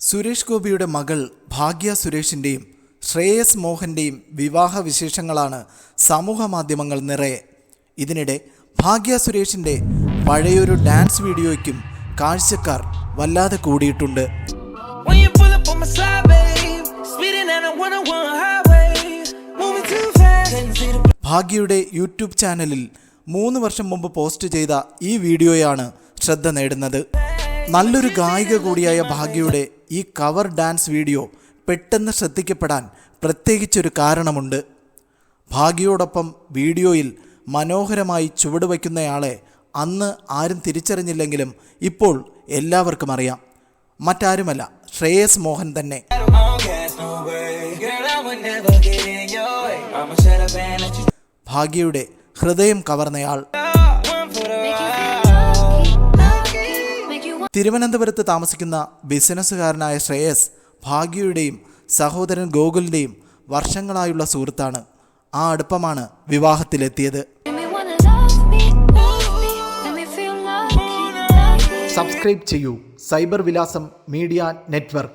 സുരേഷ് ഗോപിയുടെ മകൾ ഭാഗ്യ സുരേഷിന്റെയും ശ്രേയസ് മോഹന്റെയും വിവാഹ വിശേഷങ്ങളാണ് സമൂഹ മാധ്യമങ്ങൾ നിറയെ. ഇതിനിടെ ഭാഗ്യ സുരേഷിന്റെ പഴയൊരു ഡാൻസ് വീഡിയോയ്ക്കും കാഴ്ചക്കാർ വല്ലാതെ കൂടിയിട്ടുണ്ട്. When you pull up on my side, babe, speeding down the 101 highway, moving too fast. Couldn't see the ഭാഗ്യയുടെ യൂട്യൂബ് ചാനലിൽ മൂന്ന് വർഷം മുമ്പ് പോസ്റ്റ് ചെയ്ത ഈ വീഡിയോയാണ് ശ്രദ്ധ നേടുന്നത്. നല്ലൊരു ഗായിക കൂടിയായ ഭാഗ്യയുടെ ഈ കവർ ഡാൻസ് വീഡിയോ പെട്ടെന്ന് ശ്രദ്ധിക്കപ്പെടാൻ പ്രത്യേകിച്ചൊരു കാരണമുണ്ട്. ഭാഗ്യയോടൊപ്പം വീഡിയോയിൽ മനോഹരമായി ചുവടുവയ്ക്കുന്നയാളെ അന്ന് ആരും തിരിച്ചറിഞ്ഞില്ലെങ്കിലും ഇപ്പോൾ എല്ലാവർക്കും അറിയാം. മറ്റാരുമല്ല ശ്രേയസ് മോഹൻ തന്നെ. ഭാഗ്യയുടെ ഹൃദയം no തിരുവനന്തപുരത്ത് താമസിക്കുന്ന ബിസിനസ്സുകാരനായ ശ്രേയസ് ഭാഗ്യയുടെയും സഹോദരൻ ഗോകുലിന്റെയും വർഷങ്ങളായുള്ള സുഹൃത്താണ്. ആ അടുപ്പമാണ് വിവാഹത്തിലെത്തിയത്. സബ്സ്ക്രൈബ് ചെയ്യൂ. സൈബർ വിലാസം മീഡിയ നെറ്റ്വർക്ക്.